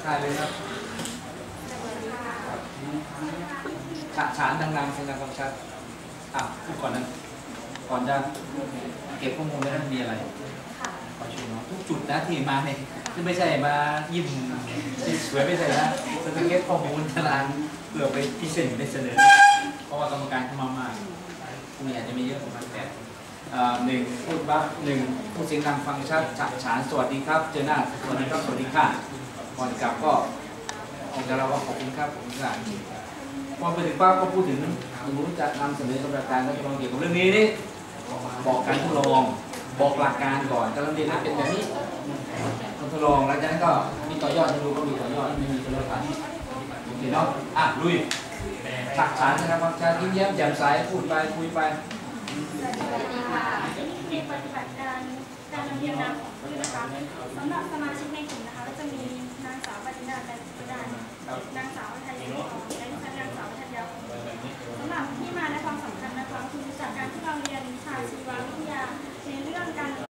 กทายเลยครับฉะฉานดังๆเสียงดังฟังชัดอะพูดก่อนนะก่อนจะเก็บข้อมูลไว้นั้นมีอะไรขอชมเนาะทุกจุดนะที่มาเนี่ยคือไม่ใช่มายิ้มสวยไม่ใช่นะสเก็ตข้อมูลตารางเพื่อไปพิเศษได้เสนอเพราะว่ากรรมการเข้ามามากพรุ่งนี้อาจจะไม่เยอะประมาณแปดเอ่หนึ่งพูดบัฟหนึ่งพูดเสียงดังฟังชัดฉะฉานสวัสดีครับ เจอหน้าสวัสดีครับสวัสดีค่ะ ก่อนกลับก็ออกจากเราว่าขอบคุณครับขอบคุณค่ะพอไปถึงป้าก็พูดถึงสมมติจะนำเสนอกรรมการและทดลองเกี่ยวกับเรื่องนี้นี่บอกการทดลองบอกหลักการก่อนการเรียนนั้นเป็นแบบนี้ทดลองแล้วจากนั้นก็มีต่อยอดให้ดูก็มีต่อยอดไม่มีก็แล้วกันโอเคเนาะอะลุยฉักฉานนะครับความชายิ้มแย้มแจ่มใสพูดไปคุยไปสวัสดีค่ะมีปฏิบัติการการนำเรียนนามของผู้นะคะสำหรับสมาชิกในกลุ่มนะคะก็จะมี